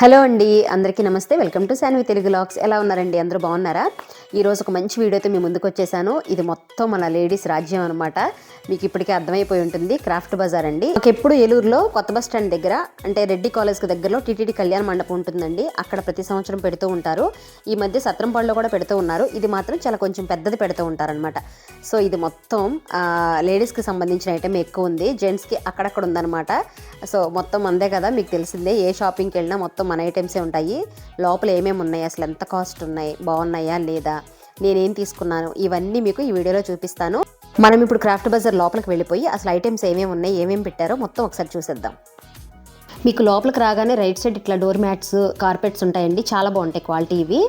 Hello అండి అందరికీ నమస్తే. Welcome to Sanvi Telugu vlogs. ఎలా ఉన్నారండి? అందరూ బాగున్నారా? ఈరోజు ఒక మంచి వీడియోతో మీ ముందుకు వచ్చేసాను. ఇది మొత్తం మన లేడీస్ రాజ్యం అనమాట మీకు ఇప్పటికే అర్థమైపోయి ఉంటుంది. క్రాఫ్ట్ బజార్ అండి. ఎప్పుడు ఏలూరులో కొత్త బస్ స్టాండ్ దగ్గర అంటే రెడ్డి కాలేజ్కి దగ్గరలో టీటీడీ కళ్యాణ మండపం ఉంటుందండి. అక్కడ ప్రతి సంవత్సరం పెడుతూ ఉంటారు. ఈ మధ్య సత్రంపాడులో కూడా పెడుతూ ఉన్నారు. ఇది మాత్రం చాలా కొంచెం పెద్దది పెడుతూ ఉంటారనమాట సో ఇది మొత్తం లేడీస్కి సంబంధించిన ఐటమ్ ఎక్కువ ఉంది. జెంట్స్కి అక్కడక్కడ ఉందన్నమాట. సో మొత్తం అందే కదా మీకు తెలిసిందే. ఏ షాపింగ్కి వెళ్ళినా మొత్తం మన ఐటమ్సే ఉంటాయి. లోపల ఏమేమి ఉన్నాయి? అసలు ఎంత కాస్ట్ ఉన్నాయి? బాగున్నాయా? లేదా? నేనేం తీసుకున్నాను? ఇవన్నీ మీకు ఈ వీడియోలో చూపిస్తాను. మనం ఇప్పుడు క్రాఫ్ట్ బజార్ లోపలికి వెళ్ళిపోయి అసలు ఐటమ్స్ ఏమేమి ఉన్నాయి? ఏమేమి పెట్టారో మొత్తం ఒకసారి చూసేద్దాం. మీకు లోపలికి రాగానే రైట్ సైడ్ ఇట్లా డోర్ మ్యాట్స్ కార్పెట్స్ ఉంటాయండి. చాలా బాగుంటాయి క్వాలిటీ ఇవి.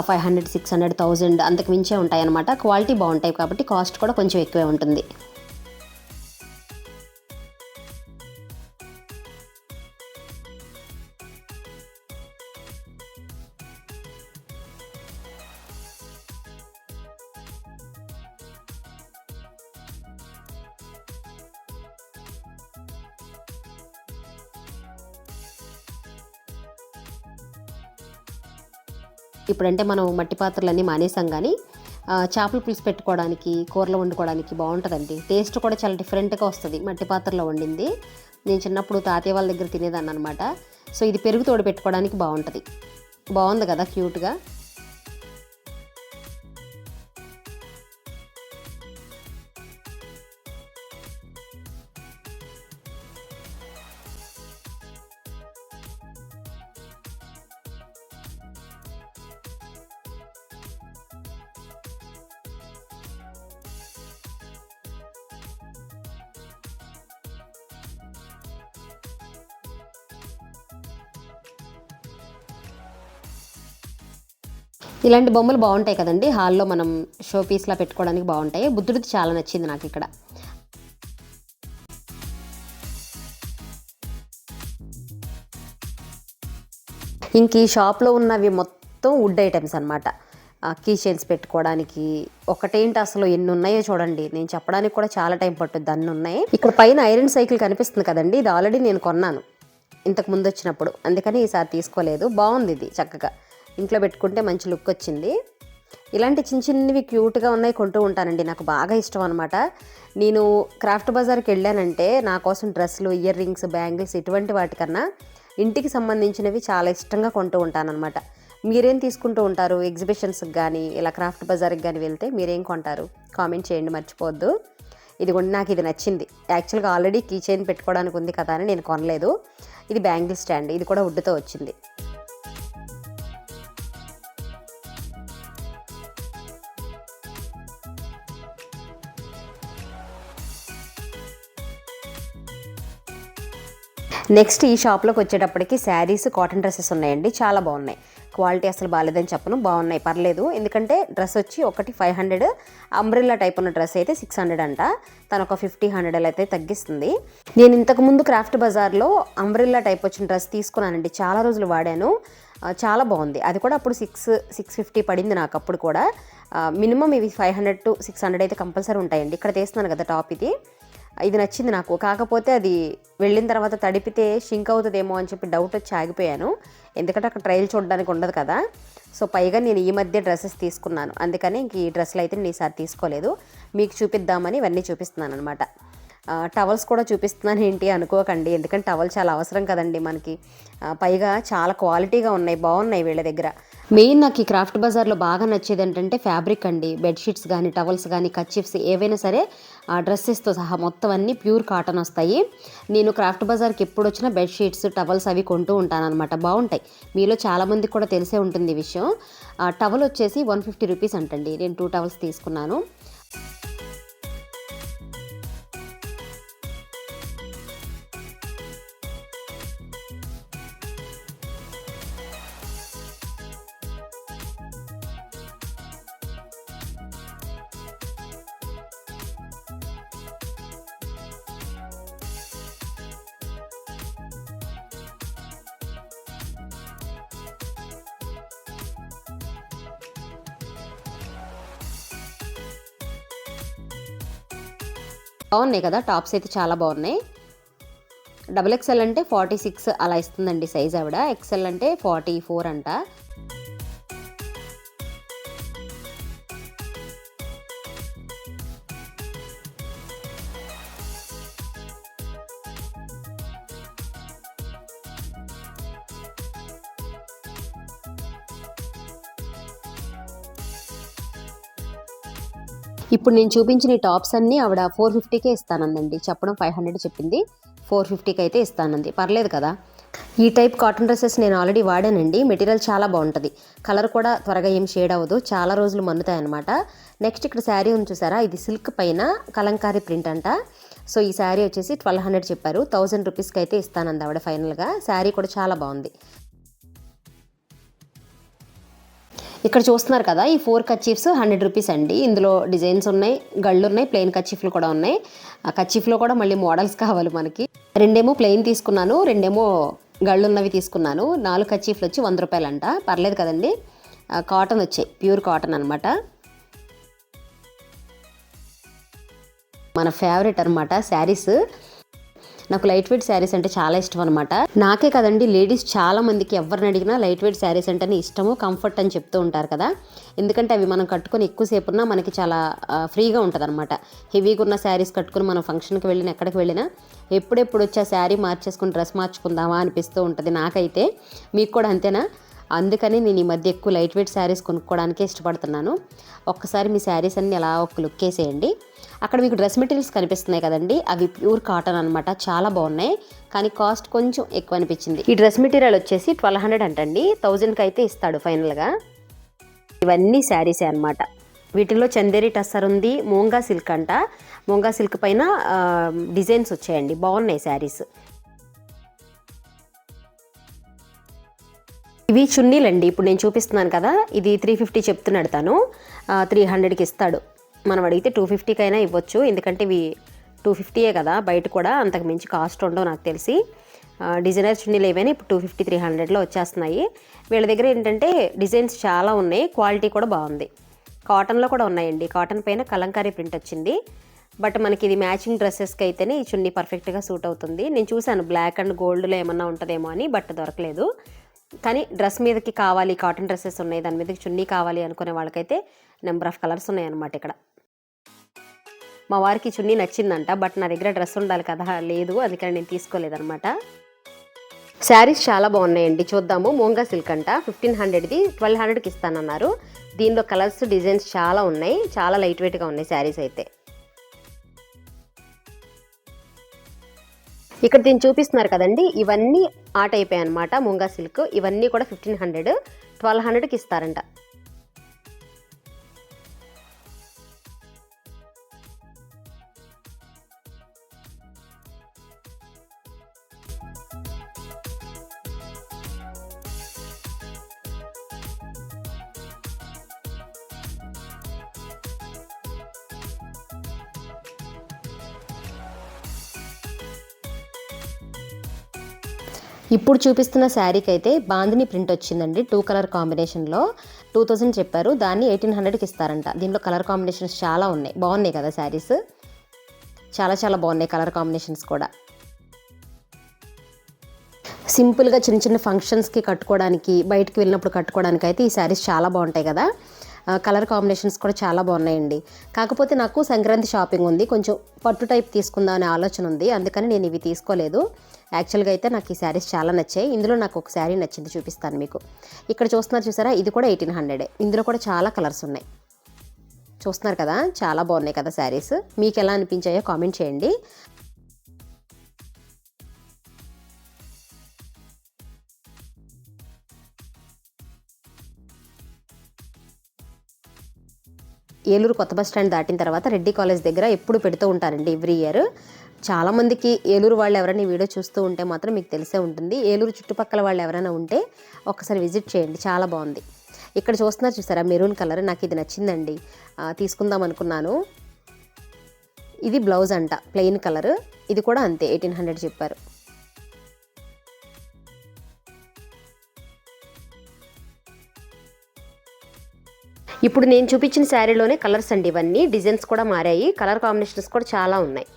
Five hundred six hundred thousand అంతకు మించే ఉంటాయి అనమాట క్వాలిటీ బాగుంటాయి కాబట్టి కాస్ట్ కూడా కొంచెం ఎక్కువే ఉంటుంది. ఇప్పుడంటే మనం మట్టి పాత్రలన్నీ మానేసాం కానీ చేపలు చేపల పులుసు పెట్టుకోవడానికి కూరలు వండుకోవడానికి బాగుంటుందండి. టేస్ట్ కూడా చాలా డిఫరెంట్గా వస్తుంది మట్టి పాత్రలో వండింది. నేను చిన్నప్పుడు తాతయ్య వాళ్ళ దగ్గర తినేదాన్ని అనమాట సో ఇది పెరుగు తోడు పెట్టుకోవడానికి బాగుంటుంది. బాగుంది కదా క్యూట్గా. ఇలాంటి బొమ్మలు బాగుంటాయి కదండి. హాల్లో మనం షో పీస్లా పెట్టుకోవడానికి బాగుంటాయి. బుద్ధుడిది చాలా నచ్చింది నాకు ఇక్కడ. ఇంక ఈ షాప్లో ఉన్నవి మొత్తం వుడ్ ఐటమ్స్ అనమాట కీ చైన్స్ పెట్టుకోవడానికి ఒకటేంటి అసలు ఎన్ని ఉన్నాయో చూడండి. నేను చెప్పడానికి కూడా చాలా టైం పట్టుద్ది. అన్ని ఉన్నాయి. ఇక్కడ పైన ఐరన్ సైకిల్ కనిపిస్తుంది కదండి. ఇది ఆల్రెడీ నేను కొన్నాను. ఇంతకు ముందు వచ్చినప్పుడు. అందుకని ఈసారి తీసుకోలేదు. బాగుంది ఇది చక్కగా. ఇంట్లో పెట్టుకుంటే మంచి లుక్ వచ్చింది. ఇలాంటి చిన్న చిన్నవి క్యూట్గా ఉన్నాయి కొంటూ ఉంటానండి. నాకు బాగా ఇష్టం అనమాట నేను క్రాఫ్ట్ బజార్కి వెళ్ళానంటే నా కోసం డ్రెస్సులు ఇయర్ రింగ్స్ బ్యాంగిల్స్ ఇటువంటి వాటికన్నా ఇంటికి సంబంధించినవి చాలా ఇష్టంగా కొంటూ ఉంటానన్నమాట. మీరేం తీసుకుంటూ ఉంటారు? ఎగ్జిబిషన్స్కి కానీ ఇలా క్రాఫ్ట్ బజార్కి కానీ వెళ్తే మీరేం కొంటారు? కామెంట్ చేయండి మర్చిపోవద్దు. ఇది కూడా నాకు ఇది నచ్చింది. యాక్చువల్గా ఆల్రెడీ కీ చైన్ పెట్టుకోవడానికి ఉంది కదా అని నేను కొనలేదు. ఇది బ్యాంగిల్ స్టాండ్. ఇది కూడా వుడ్తో వచ్చింది. నెక్స్ట్ ఈ షాప్లోకి వచ్చేటప్పటికి శారీస్ కాటన్ డ్రెస్సెస్ ఉన్నాయండి. చాలా బాగున్నాయి. క్వాలిటీ అసలు బాగాలేదని చెప్పను. బాగున్నాయి. పర్లేదు. ఎందుకంటే డ్రెస్ వచ్చి ఒకటి ఫైవ్ హండ్రెడ్ అంబ్రిల్లా టైప్ ఉన్న డ్రెస్ అయితే సిక్స్ హండ్రెడ్ అంట. తను ఒక ఫిఫ్టీ హండ్రెడ్ అయితే తగ్గిస్తుంది. నేను ఇంతకుముందు క్రాఫ్ట్ బజార్లో అంబ్రిల్లా టైప్ వచ్చిన డ్రెస్ తీసుకున్నానండి. చాలా రోజులు వాడాను. చాలా బాగుంది. అది కూడా అప్పుడు సిక్స్ సిక్స్ ఫిఫ్టీ పడింది నాకు అప్పుడు కూడా. మినిమం ఇవి five hundred to six hundred అయితే కంపల్సరీ ఉంటాయండి. ఇక్కడ తీస్తున్నాను కదా టాప్ ఇది. ఇది నచ్చింది నాకు. కాకపోతే అది వెళ్ళిన తర్వాత తడిపితే షింక్ అవుతుందేమో అని చెప్పి డౌట్ వచ్చి ఆగిపోయాను. ఎందుకంటే అక్కడ ట్రయల్ చూడడానికి ఉండదు కదా. సో పైగా నేను ఈ మధ్య డ్రెస్సెస్ తీసుకున్నాను. అందుకని ఇంక ఈ డ్రెస్సులు అయితే నేను ఈసారి తీసుకోలేదు. మీకు చూపిద్దామని ఇవన్నీ చూపిస్తున్నాను అనమాట టవల్స్ కూడా చూపిస్తున్నాను ఏంటి అనుకోకండి. ఎందుకంటే టవల్ చాలా అవసరం కదండి మనకి. పైగా చాలా క్వాలిటీగా ఉన్నాయి. బాగున్నాయి వీళ్ళ దగ్గర. మెయిన్ నాకు ఈ క్రాఫ్ట్ బజార్లో బాగా నచ్చేది ఏంటంటే ఫ్యాబ్రిక్ అండి. బెడ్షీట్స్ కానీ టవల్స్ కానీ కచ్చిప్స్ ఏవైనా సరే డ్రెస్సెస్తో సహా మొత్తం అన్నీ ప్యూర్ కాటన్ వస్తాయి. నేను క్రాఫ్ట్ బజార్కి ఎప్పుడు వచ్చినా బెడ్షీట్స్ టవల్స్ అవి కొంటూ ఉంటాను అనమాట బాగుంటాయి మీలో చాలామందికి కూడా తెలిసే ఉంటుంది ఈ విషయం. టవల్ వచ్చేసి వన్ ఫిఫ్టీ రూపీస్ అంటండి. నేను టూ టవల్స్ తీసుకున్నాను. బాగున్నాయి కదా టాప్స్ అయితే చాలా బాగున్నాయి. డబుల్ ఎక్స్ఎల్ అంటే ఫార్టీ సిక్స్ అలా ఇస్తుందండి సైజ్ ఆవిడ. ఎక్స్ఎల్ అంటే ఫార్టీ ఫోర్ అంట. ఇప్పుడు నేను చూపించిన టాప్స్ అన్నీ ఆవిడ ఫోర్ ఫిఫ్టీకే ఇస్తానందండి. చెప్పడం ఫైవ్ హండ్రెడ్ చెప్పింది. ఫోర్ ఫిఫ్టీకి అయితే ఇస్తానంది. పర్లేదు కదా? ఈ టైప్ కాటన్ డ్రెస్సెస్ నేను ఆల్రెడీ వాడానండి. మెటీరియల్ చాలా బాగుంటుంది. కలర్ కూడా త్వరగా ఏం షేడ్ అవ్వదు. చాలా రోజులు మన్నుతాయన్నమాట నెక్స్ట్ ఇక్కడ శారీ ఉంది చూసారా? ఇది సిల్క్ పైన కలంకారీ ప్రింట్ అంట. సో ఈ శారీ వచ్చేసి ట్వెల్వ్ హండ్రెడ్ చెప్పారు. థౌజండ్ రూపీస్కి అయితే ఇస్తానంది ఆవిడ ఫైనల్గా. శారీ కూడా చాలా బాగుంది. ఇక్కడ చూస్తున్నారు కదా ఈ ఫోర్ కచీఫ్స్ హండ్రెడ్ రూపీస్ అండి. ఇందులో డిజైన్స్ ఉన్నాయి గళ్ళు ఉన్నాయి ప్లెయిన్ కచీఫ్లు కూడా ఉన్నాయి. ఆ కచీఫ్లో కూడా మళ్ళీ మోడల్స్ కావాలి మనకి. రెండేమో ప్లెయిన్ తీసుకున్నాను రెండేమో గళ్ళు ఉన్నవి తీసుకున్నాను. నాలుగు కచీఫ్లు వచ్చి వంద రూపాయలంట. పర్లేదు కదండి. కాటన్ వచ్చాయి ప్యూర్ కాటన్ అనమాట మన ఫేవరెట్ అనమాట శారీస్. నాకు లైట్ వెయిట్ శారీస్ అంటే చాలా ఇష్టం అనమాట నాకే కదండి లేడీస్ చాలా మందికి ఎవరిని అడిగినా లైట్ వెయిట్ శారీస్ అంటేనే ఇష్టము కంఫర్ట్ అని చెప్తూ ఉంటారు కదా. ఎందుకంటే అవి మనం కట్టుకొని ఎక్కువసేపు ఉన్నా మనకి చాలా ఫ్రీగా ఉంటుంది అనమాట హెవీగా ఉన్న శారీస్ కట్టుకుని మనం ఫంక్షన్కి వెళ్ళిన ఎక్కడికి వెళ్ళినా ఎప్పుడెప్పుడు వచ్చి ఆ శారీ మార్చేసుకుని డ్రెస్ మార్చుకుందామా అనిపిస్తూ ఉంటుంది నాకైతే. మీకు కూడా అంతేనా? అందుకని నేను ఈ మధ్య ఎక్కువ లైట్ వెయిట్ శారీస్ కొనుక్కోవడానికే ఇష్టపడుతున్నాను. ఒక్కసారి మీ శారీస్ అన్ని అలా ఒక లుక్ వేసేయండి. అక్కడ మీకు డ్రెస్ మెటీరియల్స్ కనిపిస్తున్నాయి కదండి. అవి ప్యూర్ కాటన్ అనమాట చాలా బాగున్నాయి. కానీ కాస్ట్ కొంచెం ఎక్కువ అనిపించింది. ఈ డ్రెస్ మెటీరియల్ వచ్చేసి ట్వెల్వ్ హండ్రెడ్ అంటండి. థౌజండ్కి అయితే ఇస్తాడు ఫైనల్గా ఇవన్నీ శారీసే అనమాట వీటిలో చందేరి టస్సర్ ఉంది మోంగా సిల్క్ అంట. మోంగా సిల్క్ పైన డిజైన్స్ వచ్చాయండి. బాగున్నాయి శారీస్. ఇవి చున్నీలండి. ఇప్పుడు నేను చూపిస్తున్నాను కదా. ఇది త్రీ ఫిఫ్టీ చెప్తున్నాడు తను. త్రీ హండ్రెడ్కి ఇస్తాడు. మనం అడిగితే టూ ఫిఫ్టీకైనా ఇవ్వచ్చు. ఎందుకంటే ఇవి టూ ఫిఫ్టీయే కదా బయట కూడా అంతకు మించి కాస్ట్ ఉండవు నాకు తెలిసి. డిజైనర్ చున్నీలు ఏవైనా ఇప్పుడు టూ ఫిఫ్టీ త్రీ హండ్రెడ్లో వచ్చేస్తున్నాయి. వీళ్ళ దగ్గర ఏంటంటే డిజైన్స్ చాలా ఉన్నాయి క్వాలిటీ కూడా బాగుంది. కాటన్లో కూడా ఉన్నాయండి. కాటన్ పైన కలంకారీ ప్రింట్ వచ్చింది. బట్ మనకి ఇది మ్యాచింగ్ డ్రెస్సెస్కి అయితేనే ఈ చున్నీ పర్ఫెక్ట్గా సూట్ అవుతుంది. నేను చూశాను బ్లాక్ అండ్ గోల్డ్లో ఏమన్నా ఉంటుందేమో అని బట్ దొరకలేదు. కానీ డ్రెస్ మీదకి కావాలి కాటన్ డ్రెస్సెస్ ఉన్నాయి దాని మీదకి చున్నీ కావాలి అనుకునే వాళ్ళకైతే నెంబర్ ఆఫ్ కలర్స్ ఉన్నాయన్నమాట ఇక్కడ. మా వారికి చున్నీ నచ్చిందంట బట్ నా దగ్గర డ్రెస్ ఉండాలి కదా లేదు అందుకని నేను తీసుకోలేదనమాట శారీస్ చాలా బాగున్నాయండి చూద్దాము. మోంగా సిల్క్ అంట ఫిఫ్టీన్ హండ్రెడ్ది ట్వెల్వ్ హండ్రెడ్కి ఇస్తానన్నారు. దీనిలో కలర్స్ డిజైన్స్ చాలా ఉన్నాయి చాలా లైట్ వెయిట్గా ఉన్నాయి శారీస్ అయితే. ఇక్కడ దీన్ని చూపిస్తున్నారు కదండి ఇవన్నీ ఆట అయిపోయాయి అనమాట ముంగా సిల్క్. ఇవన్నీ కూడా ఫిఫ్టీన్ హండ్రెడ్ ట్వెల్వ్ హండ్రెడ్కి ఇస్తారంట. ఇప్పుడు చూపిస్తున్న శారీకి అయితే బాందిని ప్రింట్ వచ్చిందండి. టూ కలర్ కాంబినేషన్లో టూ థౌజండ్ చెప్పారు. దాన్ని ఎయిటీన్ హండ్రెడ్కి ఇస్తారంట. దీంట్లో కలర్ కాంబినేషన్స్ చాలా ఉన్నాయి. బాగున్నాయి కదా శారీస్? చాలా చాలా బాగున్నాయి కలర్ కాంబినేషన్స్ కూడా. సింపుల్గా చిన్న చిన్న ఫంక్షన్స్కి కట్టుకోవడానికి బయటకు వెళ్ళినప్పుడు కట్టుకోవడానికి అయితే ఈ శారీస్ చాలా బాగుంటాయి కదా. కలర్ కాంబినేషన్స్ కూడా చాలా బాగున్నాయండి. కాకపోతే నాకు సంక్రాంతి షాపింగ్ ఉంది. కొంచెం పట్టు టైప్ తీసుకుందాం అనే ఆలోచన ఉంది. అందుకని నేను ఇవి తీసుకోలేదు. యాక్చువల్గా అయితే నాకు ఈ శారీస్ చాలా నచ్చాయి. ఇందులో నాకు ఒక శారీ నచ్చింది చూపిస్తాను మీకు. ఇక్కడ చూస్తున్నారు చూసారా? ఇది కూడా ఎయిటీన్ హండ్రెడే ఇందులో కూడా చాలా కలర్స్ ఉన్నాయి. చూస్తున్నారు కదా? చాలా బాగున్నాయి కదా శారీస్ మీకు ఎలా అనిపించాయో కామెంట్ చేయండి. ఏలూరు కొత్త బస్ స్టాండ్ దాటిన తర్వాత రెడ్డి కాలేజ్ దగ్గర ఎప్పుడు పెడుతూ ఉంటారండి ఎవ్రీ ఇయర్. చాలామందికి ఏలూరు వాళ్ళు ఎవరైనా వీడియో చూస్తూ ఉంటే మాత్రం మీకు తెలిసే ఉంటుంది. ఏలూరు చుట్టుపక్కల వాళ్ళు ఎవరైనా ఉంటే ఒకసారి విజిట్ చేయండి. చాలా బాగుంది. ఇక్కడ చూస్తున్నారు చూసారా? Maroon colour. నాకు ఇది నచ్చిందండి. తీసుకుందాం అనుకున్నాను. ఇది బ్లౌజ్ అంట. Plain colour. ఇది కూడా అంతే. ఎయిటీన్ హండ్రెడ్ చెప్పారు. ఇప్పుడు నేను చూపించిన శారీలోనే కలర్స్ అండి ఇవన్నీ. డిజైన్స్ కూడా మారాయి. కలర్ కాంబినేషన్స్ కూడా చాలా ఉన్నాయి.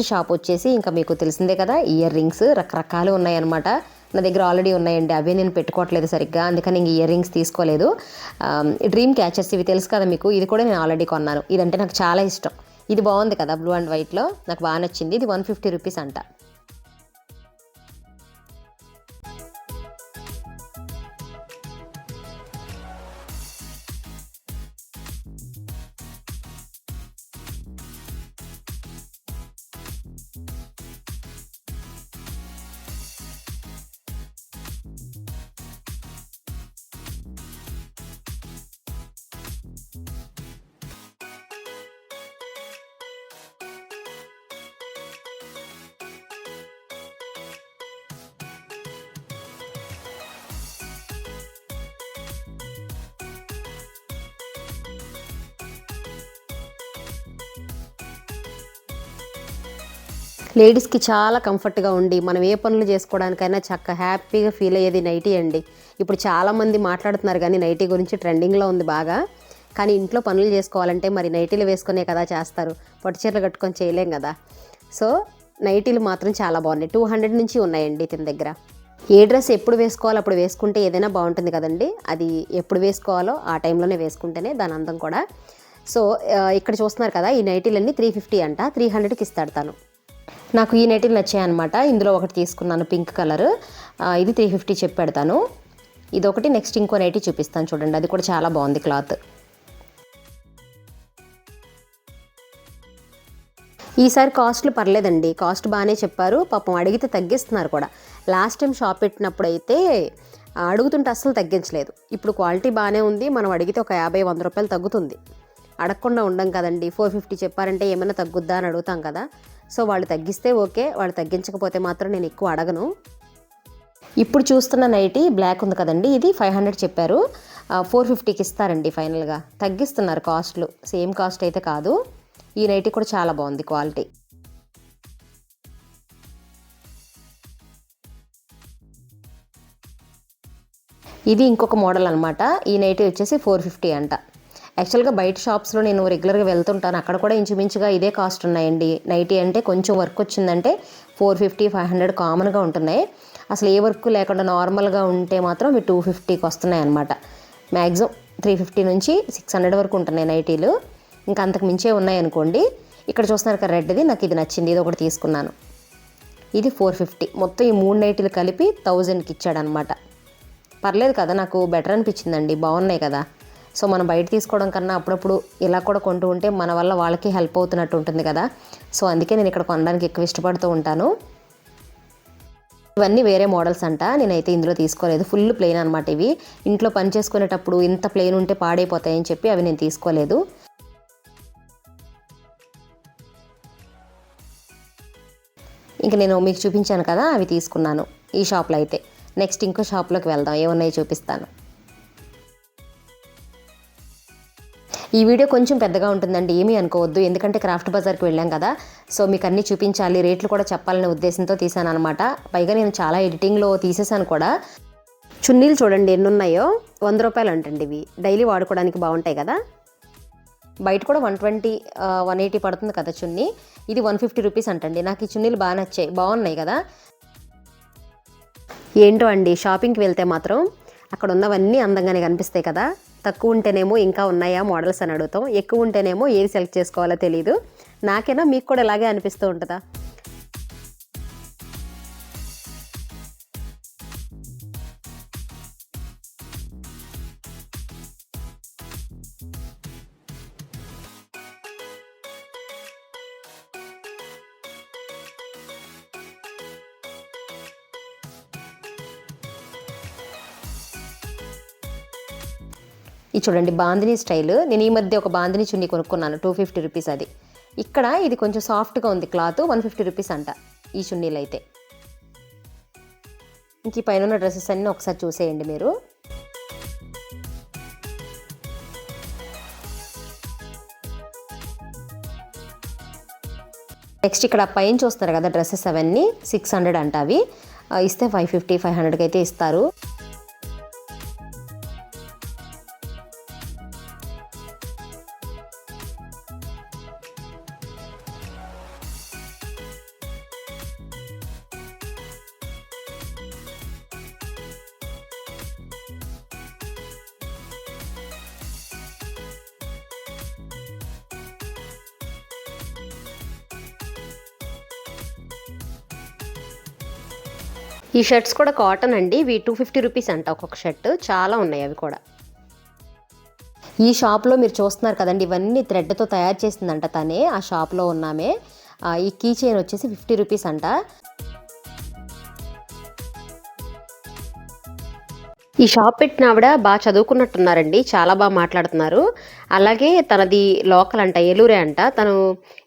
నెక్స్ట్ షాప్ వచ్చేసి ఇంకా మీకు తెలిసిందే కదా ఇయర్ రింగ్స్ రకరకాలు ఉన్నాయన్నమాట. నా దగ్గర ఆల్రెడీ ఉన్నాయండి అవే నేను పెట్టుకోవట్లేదు సరిగ్గా అందుకని ఇంక ఇయర్ రింగ్స్ తీసుకోలేదు. డ్రీమ్ క్యాచర్స్ ఇవి తెలుసు కదా మీకు ఇది కూడా నేను ఆల్రెడీ కొన్నాను. ఇదంటే నాకు చాలా ఇష్టం. ఇది బాగుంది కదా బ్లూ అండ్ వైట్లో. నాకు బాగా నచ్చింది. ఇది వన్ ఫిఫ్టీ రూపీస్ అంట. లేడీస్కి చాలా కంఫర్ట్గా ఉండి మనం ఏ పనులు చేసుకోవడానికైనా చక్క హ్యాపీగా ఫీల్ అయ్యేది నైటీ అండి. ఇప్పుడు చాలామంది మాట్లాడుతున్నారు కానీ నైటీ గురించి ట్రెండింగ్లో ఉంది బాగా. కానీ ఇంట్లో పనులు చేసుకోవాలంటే మరి నైటీలు వేసుకునే కదా చేస్తారు. పట్టు చీరలు కట్టుకొని చేయలేం కదా. సో నైటీలు మాత్రం చాలా బాగున్నాయి. టూ హండ్రెడ్ నుంచి ఉన్నాయండి తిన దగ్గర. ఏ డ్రెస్ ఎప్పుడు వేసుకోవాలో అప్పుడు వేసుకుంటే ఏదైనా బాగుంటుంది కదండి. అది ఎప్పుడు వేసుకోవాలో ఆ టైంలోనే వేసుకుంటేనే దాని అందం కూడా. సో ఇక్కడ చూస్తున్నారు కదా ఈ నైటీలన్నీ త్రీ ఫిఫ్టీ అంట. త్రీ హండ్రెడ్కి ఇస్తాడు తను. నాకు ఈ నెటిల్ నచ్చాయన్నమాట ఇందులో ఒకటి తీసుకున్నాను పింక్ కలర్. ఇది త్రీ ఫిఫ్టీ చెప్పాడు తను ఇదొకటి నెక్స్ట్ ఇంకో నైటీ చూపిస్తాను చూడండి. అది కూడా చాలా బాగుంది క్లాత్. ఈసారి కాస్ట్లు పర్లేదండి. కాస్ట్ బాగానే చెప్పారు. పాపం అడిగితే తగ్గిస్తున్నారు కూడా. లాస్ట్ టైం షాప్ పెట్టినప్పుడు అయితే అడుగుతుంటే అస్సలు తగ్గించలేదు. ఇప్పుడు క్వాలిటీ బాగానే ఉంది. మనం అడిగితే ఒక యాభై వంద రూపాయలు తగ్గుతుంది. అడగకుండా ఉండం కదండి. ఫోర్ ఫిఫ్టీ చెప్పారంటే ఏమైనా తగ్గుద్దా అని అడుగుతాం కదా. సో వాళ్ళు తగ్గిస్తే ఓకే వాళ్ళు తగ్గించకపోతే మాత్రం నేను ఎక్కువ అడగను. ఇప్పుడు చూస్తున్న నైటీ బ్లాక్ ఉంది కదండి ఇది ఫైవ్ హండ్రెడ్ చెప్పారు. ఫోర్ ఫిఫ్టీకి ఇస్తారండి ఫైనల్గా. తగ్గిస్తున్నారు కాస్ట్లు సేమ్ కాస్ట్ అయితే కాదు. ఈ నైటీ కూడా చాలా బాగుంది క్వాలిటీ. ఇది ఇంకొక మోడల్ అనమాట ఈ నైటీ వచ్చేసి ఫోర్ ఫిఫ్టీ అంట. యాక్చువల్గా బయట షాప్స్లో నేను రెగ్యులర్గా వెళ్తుంటాను. అక్కడ కూడా ఇంచుమించుగా ఇదే కాస్ట్ ఉన్నాయండి. నైటీ అంటే కొంచెం వర్క్ వచ్చిందంటే ఫోర్ ఫిఫ్టీ ఫైవ్ హండ్రెడ్ కామన్గా ఉంటున్నాయి. అసలు ఏ వర్క్ లేకుండా నార్మల్గా ఉంటే మాత్రం ఇవి టూ ఫిఫ్టీకి వస్తున్నాయి అనమాట మ్యాక్సిమం త్రీ ఫిఫ్టీ నుంచి సిక్స్ హండ్రెడ్ వరకు ఉంటున్నాయి నైటీలు. ఇంకా అంతకు మించే ఉన్నాయి అనుకోండి. ఇక్కడ చూస్తున్నారు కదా రెడ్ది నాకు ఇది నచ్చింది ఇది ఒకటి తీసుకున్నాను. ఇది ఫోర్ ఫిఫ్టీ. మొత్తం ఈ మూడు నైటీలు కలిపి థౌజండ్కి ఇచ్చాడనమాట పర్లేదు కదా నాకు బెటర్ అనిపించిందండి. బాగున్నాయి కదా. సో మనం బయట తీసుకోవడం కన్నా అప్పుడప్పుడు ఇలా కూడా కొంటూ ఉంటే మన వల్ల వాళ్ళకి హెల్ప్ అవుతున్నట్టు ఉంటుంది కదా. సో అందుకే నేను ఇక్కడ కొనడానికి ఎక్కువ ఇష్టపడుతూ ఉంటాను. ఇవన్నీ వేరే మోడల్స్ అంట. నేనైతే ఇందులో తీసుకోలేదు. ఫుల్ ప్లెయిన్ అనమాట ఇవి. ఇంట్లో పని చేసుకునేటప్పుడు ఇంత ప్లెయిన్ ఉంటే పాడైపోతాయని చెప్పి అవి నేను తీసుకోలేదు. ఇంక నేను మీకు చూపించాను కదా అవి తీసుకున్నాను. ఈ షాప్లో అయితే. నెక్స్ట్ ఇంకో షాప్లోకి వెళ్దాం. ఏమున్నాయో చూపిస్తాను. ఈ వీడియో కొంచెం పెద్దగా ఉంటుందండి ఏమీ అనుకోవద్దు. ఎందుకంటే క్రాఫ్ట్ బజార్కి వెళ్ళాం కదా సో మీకు అన్నీ చూపించాలి రేట్లు కూడా చెప్పాలనే ఉద్దేశంతో తీసాను అనమాట పైగా నేను చాలా ఎడిటింగ్లో తీసేసాను కూడా. చున్నీలు చూడండి ఎన్ని ఉన్నాయో వంద రూపాయలు అంటండి ఇవి. డైలీ వాడుకోవడానికి బాగుంటాయి కదా? బయట కూడా వన్ ట్వంటీ వన్ ఎయిటీ పడుతుంది కదా చున్నీ. ఇది వన్ ఫిఫ్టీ రూపీస్ అంటండి. నాకు ఈ చున్నీలు బాగా నచ్చాయి బాగున్నాయి కదా? ఏంటో అండి షాపింగ్కి వెళ్తే మాత్రం అక్కడ ఉన్నవన్నీ అందంగానే కనిపిస్తాయి కదా? తక్కువ ఉంటేనేమో ఇంకా ఉన్నాయా మోడల్స్ అని అడుగుతాం. ఎక్కువ ఉంటేనేమో ఏది సెలెక్ట్ చేసుకోవాలో తెలియదు నాకైనా మీకు కూడా ఇలాగే అనిపిస్తూ ఉంటుందా? ఇది చూడండి బాందిని స్టైల్. నేను ఈ మధ్య ఒక బాందిని చున్నీ కొనుక్కున్నాను టూ ఫిఫ్టీ రూపీస్ అది. ఇక్కడ ఇది కొంచెం సాఫ్ట్గా ఉంది క్లాత్ వన్ ఫిఫ్టీ రూపీస్ అంట ఈ చున్నీలు అయితే. ఇంక ఈ పైన ఉన్న డ్రెస్సెస్ అన్నీ ఒకసారి చూసేయండి మీరు. నెక్స్ట్ ఇక్కడ పైన చూస్తారు కదా డ్రెస్సెస్ అవన్నీ సిక్స్ హండ్రెడ్ అంట అవి. ఇస్తే ఫైవ్ ఫిఫ్టీ ఫైవ్ హండ్రెడ్కి అయితే ఇస్తారు. ఈ షర్ట్స్ కూడా కాటన్ అండి. ఇవి టూ ఫిఫ్టీ రూపీస్ అంట ఒక్కొక్క షర్ట్ చాలా ఉన్నాయి అవి కూడా. ఈ షాప్లో మీరు చూస్తున్నారు కదండి ఇవన్నీ థ్రెడ్తో తయారు చేసిందంట తనే. ఆ షాప్లో ఉన్నామే. ఈ కీ చైన్ వచ్చేసి ఫిఫ్టీ రూపీస్ అంట. ఈ షాప్ పెట్టిన ఆవిడ బాగా చదువుకున్నట్టున్నారండి. చాలా బాగా మాట్లాడుతున్నారు. అలాగే తనది లోకల్ అంట ఏలూరే అంట. తను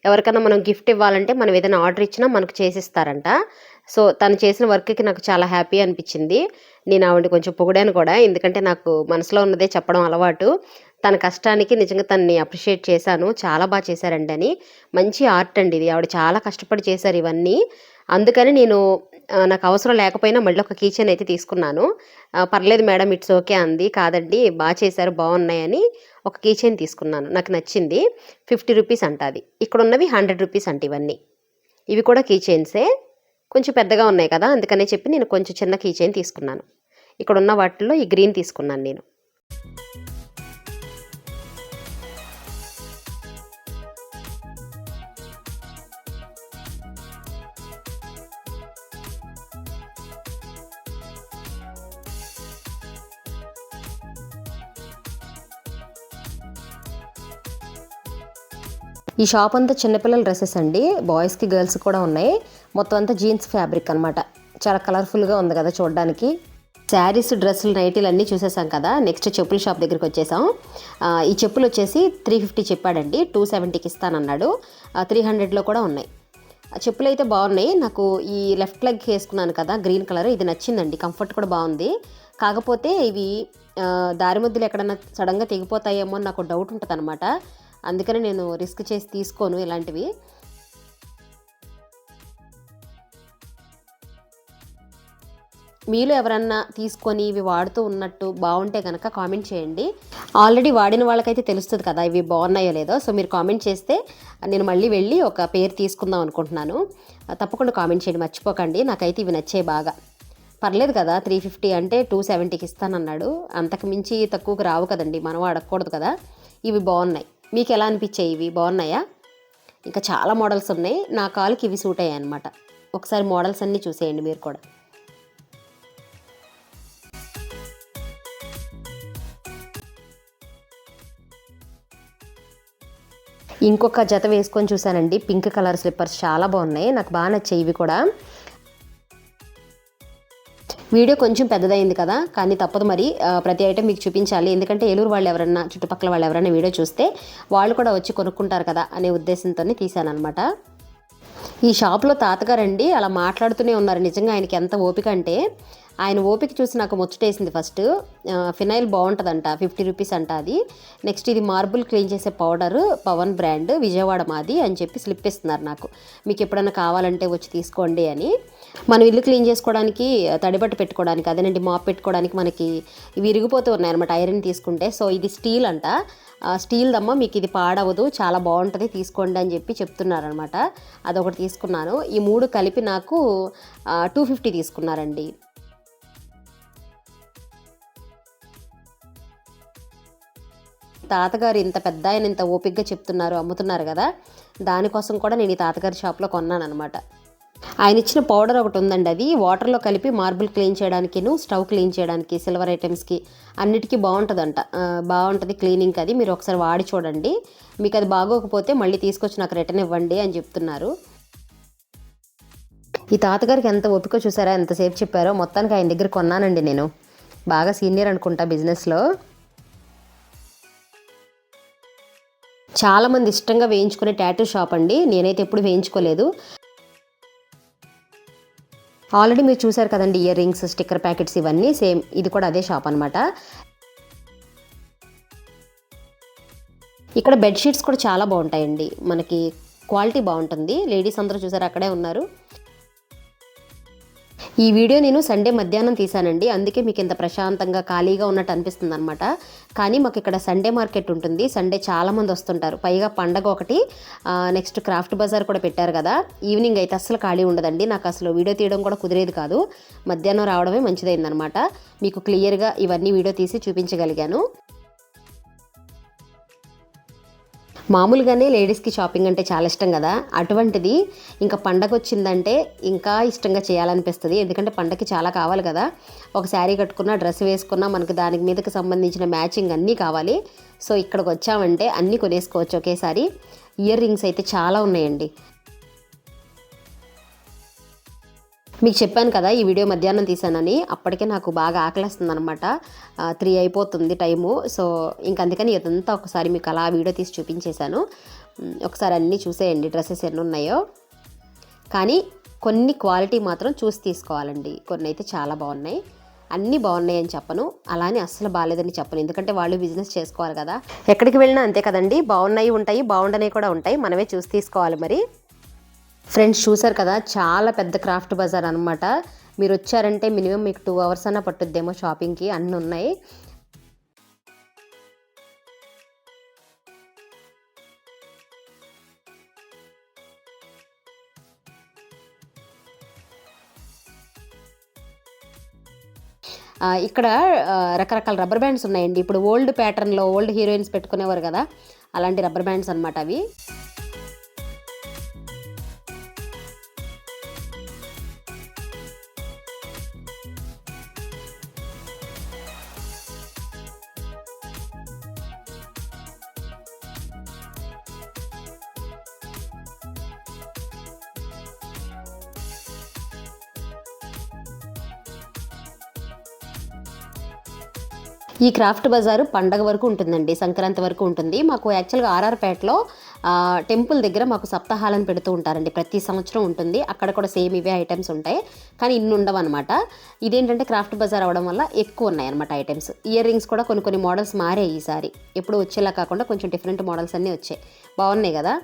ఎవరికైనా మనం గిఫ్ట్ ఇవ్వాలంటే మనం ఏదైనా ఆర్డర్ ఇచ్చినా మనకు చేసిస్తారంట. సో తను చేసిన వర్క్కి నాకు చాలా హ్యాపీ అనిపించింది. నేను ఆవిడ కొంచెం పొగిడాను కూడా. ఎందుకంటే నాకు మనసులో ఉన్నదే చెప్పడం అలవాటు. తన కష్టానికి నిజంగా తనని అప్రిషియేట్ చేశాను. చాలా బాగా చేశారండి అని. మంచి ఆర్ట్ అండి ఇది. ఆవిడ చాలా కష్టపడి చేశారు ఇవన్నీ. అందుకని నేను నాకు అవసరం లేకపోయినా మళ్ళీ ఒక కీచెన్ అయితే తీసుకున్నాను. పర్లేదు మేడం ఇట్స్ ఓకే అంది. కాదండి బాగా చేశారు బాగున్నాయని ఒక కీచెన్ తీసుకున్నాను. నాకు నచ్చింది. ఫిఫ్టీ రూపీస్ అంట అది. ఇక్కడ ఉన్నవి హండ్రెడ్ రూపీస్ అంట ఇవన్నీ. ఇవి కూడా కీచెన్సే. కొంచెం పెద్దగా ఉన్నాయి కదా అందుకనే చెప్పి నేను కొంచెం చిన్న కీ చైన్ తీసుకున్నాను. ఇక్కడ ఉన్న వాటిల్లో ఈ గ్రీన్ తీసుకున్నాను నేను. ఈ షాప్ అంతా చిన్నపిల్లల డ్రెస్సెస్ అండి. బాయ్స్కి గర్ల్స్ కూడా ఉన్నాయి. మొత్తం అంతా జీన్స్ ఫ్యాబ్రిక్ అనమాట చాలా కలర్ఫుల్గా ఉంది కదా చూడడానికి. శారీస్ డ్రెస్సులు నైటీలు అన్నీ చూసేసాం కదా. నెక్స్ట్ చెప్పుల షాప్ దగ్గరికి వచ్చేసాం. ఈ చెప్పులు వచ్చేసి త్రీ ఫిఫ్టీ చెప్పాడండి. టూ సెవెంటీకి ఇస్తానన్నాడు. త్రీ హండ్రెడ్లో కూడా ఉన్నాయి. చెప్పులు అయితే బాగున్నాయి. నాకు ఈ లెఫ్ట్ లెగ్ వేసుకున్నాను కదా గ్రీన్ కలర్. ఇది నచ్చిందండి. కంఫర్ట్ కూడా బాగుంది. కాకపోతే ఇవి దారి మధ్యలో ఎక్కడన్నా సడన్గా తెగిపోతాయేమో అని నాకు డౌట్ ఉంటుంది అనమాట అందుకని నేను రిస్క్ చేసి తీసుకోను ఇలాంటివి. మీలో ఎవరన్నా తీసుకొని ఇవి వాడుతూ ఉన్నట్టు బాగుంటే కనుక కామెంట్ చేయండి. ఆల్రెడీ వాడిన వాళ్ళకైతే తెలుస్తుంది కదా ఇవి బాగున్నాయో లేదో. సో మీరు కామెంట్ చేస్తే నేను మళ్ళీ వెళ్ళి ఒక పేరు తీసుకుందాం అనుకుంటున్నాను. తప్పకుండా కామెంట్ చేయండి మర్చిపోకండి. నాకైతే ఇవి నచ్చాయి బాగా. పర్లేదు కదా త్రీ ఫిఫ్టీ అంటే టూ సెవెంటీకి ఇస్తానన్నాడు. అంతకు మించి తక్కువకు రావు కదండి మనం అడగకూడదు కదా. ఇవి బాగున్నాయి. మీకు ఎలా అనిపించాయి ఇవి? బాగున్నాయా? ఇంకా చాలా మోడల్స్ ఉన్నాయి. నా కాలుకి ఇవి సూట్ అయ్యాయి అనమాట ఒకసారి మోడల్స్ అన్నీ చూసేయండి మీరు కూడా. ఇంకొక జత వేసుకొని చూశానండి. పింక్ కలర్ స్లిప్పర్స్ చాలా బాగున్నాయి. నాకు బాగా నచ్చాయి ఇవి కూడా. వీడియో కొంచెం పెద్దదైంది కదా కానీ తప్పదు మరి. ప్రతి ఐటెం మీకు చూపించాలి. ఎందుకంటే ఏలూరు వాళ్ళు ఎవరన్నా చుట్టుపక్కల వాళ్ళు ఎవరైనా వీడియో చూస్తే వాళ్ళు కూడా వచ్చి కొనుక్కుంటారు కదా అనే ఉద్దేశంతోనే తీశాను అనమాట ఈ షాప్లో తాతగారండి అలా మాట్లాడుతూనే ఉన్నారు. నిజంగా ఆయనకి ఎంత ఓపిక అంటే ఆయన ఓపిక చూసి నాకు ముచ్చటేసింది ఫస్ట్ ఫినైల్ బాగుంటుందంట ఫిఫ్టీ రూపీస్ అంట అది. నెక్స్ట్ ఇది మార్బుల్ క్లీన్ చేసే పౌడర్ పవన్ బ్రాండ్ విజయవాడ మాది అని చెప్పి స్లిప్ ఇస్తున్నారు నాకు. మీకు ఎప్పుడైనా కావాలంటే వచ్చి తీసుకోండి అని. మనం ఇల్లు క్లీన్ చేసుకోవడానికి తడిబట్టు పెట్టుకోవడానికి అదేనండి మాప్ పెట్టుకోవడానికి మనకి ఇవి విరిగిపోతూ ఉన్నాయి అనమాట ఐరన్ తీసుకుంటే. సో ఇది స్టీల్ అంట. స్టీల్ దమ్మ మీకు ఇది పాడవదు చాలా బాగుంటుంది తీసుకోండి అని చెప్పి చెప్తున్నారనమాట అదొకటి తీసుకున్నాను. ఈ మూడు కలిపి నాకు టూ ఫిఫ్టీ తీసుకున్నారండి. తాతగారు ఇంత పెద్ద ఆయన ఇంత ఓపిక్గా చెప్తున్నారు అమ్ముతున్నారు కదా దానికోసం కూడా నేను ఈ తాతగారి షాప్లో కొన్నాను అనమాట ఆయన ఇచ్చిన పౌడర్ ఒకటి ఉందండి అది. వాటర్లో కలిపి మార్బుల్ క్లీన్ చేయడానికిను స్టవ్ క్లీన్ చేయడానికి సిల్వర్ ఐటమ్స్కి అన్నిటికీ బాగుంటుందంట. బాగుంటుంది క్లీనింగ్ అది. మీరు ఒకసారి వాడి చూడండి. మీకు అది బాగోకపోతే మళ్ళీ తీసుకొచ్చి నాకు రిటర్న్ ఇవ్వండి అని చెప్తున్నారు. ఈ తాతగారికి ఎంత ఓపిక చూసారా ఎంతసేపు చెప్పారో మొత్తానికి ఆయన దగ్గర కొన్నానండి నేను. బాగా సీనియర్ అనుకుంటా బిజినెస్లో. చాలామంది ఇష్టంగా వేయించుకునే టాటూ షాప్ అండి. నేనైతే ఎప్పుడు వేయించుకోలేదు. ఆల్రెడీ మీరు చూసారు కదండి ఇయర్ రింగ్స్ స్టిక్కర్ ప్యాకెట్స్ ఇవన్నీ. సేమ్ ఇది కూడా అదే షాప్ అనమాట ఇక్కడ బెడ్షీట్స్ కూడా చాలా బాగుంటాయండి. మనకి క్వాలిటీ బాగుంటుంది. లేడీస్ అందరూ చూసారు అక్కడే ఉన్నారు. ఈ వీడియో నేను సండే మధ్యాహ్నం తీశానండి. అందుకే మీకు ఇంత ప్రశాంతంగా ఖాళీగా ఉన్నట్టు అనిపిస్తుంది అనమాట కానీ మాకు ఇక్కడ సండే మార్కెట్ ఉంటుంది. సండే చాలామంది వస్తుంటారు. పైగా పండగ ఒకటి నెక్స్ట్ క్రాఫ్ట్ బజార్ కూడా పెట్టారు కదా. ఈవినింగ్ అయితే అసలు ఖాళీ ఉండదండి. నాకు అసలు వీడియో తీయడం కూడా కుదిరేది కాదు. మధ్యాహ్నం రావడమే మంచిదైందనమాట మీకు క్లియర్గా ఇవన్నీ వీడియో తీసి చూపించగలిగాను. మామూలుగానే లేడీస్కి షాపింగ్ అంటే చాలా ఇష్టం కదా. అటువంటిది ఇంకా పండగ వచ్చిందంటే ఇంకా ఇష్టంగా చేయాలనిపిస్తుంది. ఎందుకంటే పండగకి చాలా కావాలి కదా. ఒక శారీ కట్టుకున్నా డ్రెస్ వేసుకున్నా మనకు దానికి మీదకి సంబంధించిన మ్యాచింగ్ అన్నీ కావాలి. సో ఇక్కడికి వచ్చామంటే అన్నీ కొనేసుకోవచ్చు ఒకేసారి. ఇయర్ రింగ్స్ అయితే చాలా ఉన్నాయండి. మీకు చెప్పాను కదా ఈ వీడియో మధ్యాహ్నం తీసానని అప్పటికే నాకు బాగా ఆకలిస్తుంది అనమాట త్రీ అయిపోతుంది టైము. సో ఇంక అందుకని ఇదంతా ఒకసారి మీకు అలా వీడియో తీసి చూపించేశాను. ఒకసారి అన్నీ చూసేయండి డ్రెస్సెస్ ఎన్ని ఉన్నాయో. కానీ కొన్ని క్వాలిటీ మాత్రం చూసి తీసుకోవాలండి. కొన్ని అయితే చాలా బాగున్నాయి. అన్నీ బాగున్నాయి అని చెప్పను. అలానే అస్సలు బాగాలేదని చెప్పను. ఎందుకంటే వాళ్ళు బిజినెస్ చేసుకోవాలి కదా. ఎక్కడికి వెళ్ళినా అంతే కదండి. బాగున్నాయి ఉంటాయి బాగుండనివి కూడా ఉంటాయి. మనమే చూసి తీసుకోవాలి మరి. ఫ్రెండ్స్ చూసారు కదా చాలా పెద్ద క్రాఫ్ట్ బజార్ అనమాట మీరు వచ్చారంటే మినిమం మీకు టూ అవర్స్ అన్న పట్టుద్దేమో షాపింగ్కి అన్నీ ఉన్నాయి. ఇక్కడ రకరకాల రబ్బర్ బ్యాండ్స్ ఉన్నాయండి. ఇప్పుడు ఓల్డ్ ప్యాటర్న్లో ఓల్డ్ హీరోయిన్స్ పెట్టుకునేవారు కదా అలాంటి రబ్బర్ బ్యాండ్స్ అనమాట అవి. ఈ క్రాఫ్ట్ బజారు పండగ వరకు ఉంటుందండి సంక్రాంతి వరకు ఉంటుంది. మాకు యాక్చువల్గా ఆర్ఆర్పేటలో టెంపుల్ దగ్గర మాకు సప్తాహాలను పెడుతూ ఉంటారండి. ప్రతి సంవత్సరం ఉంటుంది. అక్కడ కూడా సేమ్ ఇవే ఐటమ్స్ ఉంటాయి. కానీ ఇన్ని ఉండవు అనమాట ఇదేంటంటే క్రాఫ్ట్ బజార్ అవడం వల్ల ఎక్కువ ఉన్నాయి అనమాట ఐటమ్స్. ఇయర్ రింగ్స్ కూడా కొన్ని కొన్ని మోడల్స్ మారాయి ఈసారి. ఎప్పుడు వచ్చేలా కాకుండా కొంచెం డిఫరెంట్ మోడల్స్ అన్నీ వచ్చాయి. బాగున్నాయి కదా?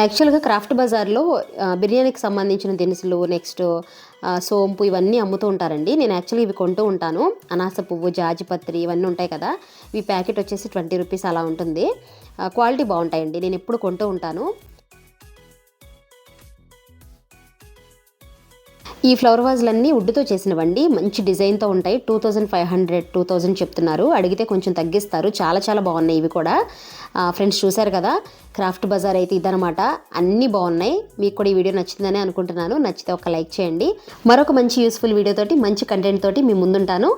యాక్చువల్గా క్రాఫ్ట్ బజార్లో బిర్యానీకి సంబంధించిన దినుసులు నెక్స్ట్ సోంపు ఇవన్నీ అమ్ముతూ ఉంటారండి. నేను యాక్చువల్లీ ఇవి కొంటూ ఉంటాను. అనాస పువ్వు జాజిపత్రి ఇవన్నీ ఉంటాయి కదా. ఇవి ప్యాకెట్ వచ్చేసి ట్వంటీ రూపీస్ అలా ఉంటుంది. క్వాలిటీ బాగుంటాయండి. నేను ఎప్పుడు కొంటూ ఉంటాను. ఈ ఫ్లవర్ వాజ్లన్నీ వుడ్తో చేసినవండి. మంచి డిజైన్తో ఉంటాయి. Two thousand five hundred two thousand చెప్తున్నారు. అడిగితే కొంచెం తగ్గిస్తారు. చాలా చాలా బాగున్నాయి ఇవి కూడా. ఫ్రెండ్స్ చూశారు కదా క్రాఫ్ట్ బజార్ అయితే ఇదనమాట అన్నీ బాగున్నాయి. మీకు కూడా ఈ వీడియో నచ్చిందని అనుకుంటున్నాను. నచ్చితే ఒక లైక్ చేయండి. మరొక మంచి యూస్ఫుల్ వీడియో తోటి మంచి కంటెంట్ తోటి మీ ముందుంటాను.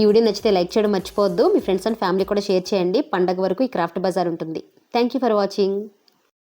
ఈ వీడియో నచ్చితే లైక్ చేయడం మర్చిపోవద్దు. మీ ఫ్రెండ్స్ అండ్ ఫ్యామిలీ కూడా షేర్ చేయండి. పండగ వరకు ఈ క్రాఫ్ట్ బజార్ ఉంటుంది. Thank you for watching